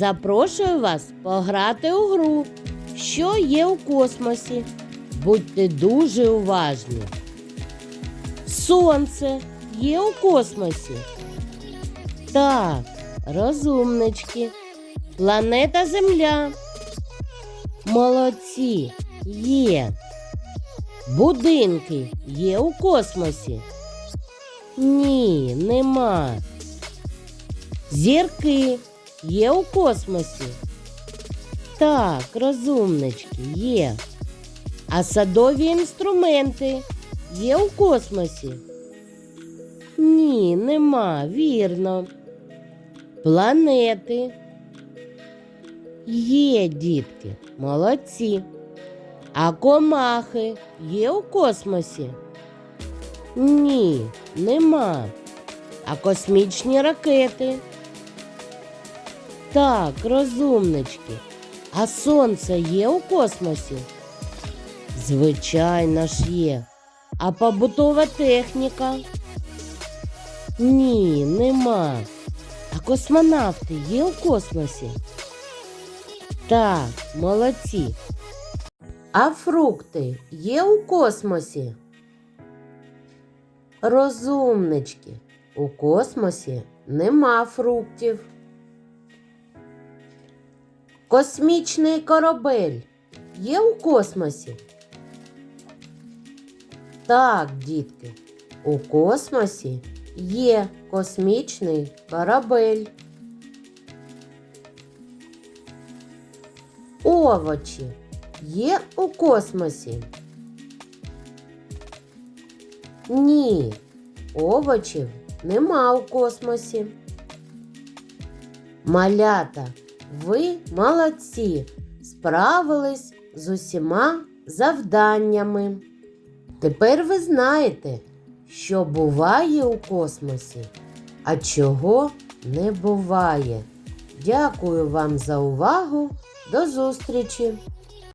Запрошую вас пограти у гру, що є у космосі. Будьте дуже уважні. Сонце є у космосі. Так, розумнички. Планета Земля. Молодці є. Будинки є у космосі. Ні, нема. Зірки є у космосі. Так, розумнички, є. А садові інструменти є у космосі? Ні, нема, вірно. Планети. Є, дітки, молодці. А комахи є у космосі? Ні, нема. А космічні ракети? Так, розумнички. А сонце є у космосі? Звичайно ж є. А побутова техніка? Ні, нема. А космонавти є у космосі? Так, молодці. А фрукти є у космосі? Розумнички. У космосі нема фруктів. Космічний корабель є у космосі? Так, дітки, у космосі є космічний корабель. Овочі є у космосі? Ні, овочів нема у космосі. Малята, ви молодці, справились з усіма завданнями. Тепер ви знаєте, що буває у космосі, а чого не буває. Дякую вам за увагу. До зустрічі!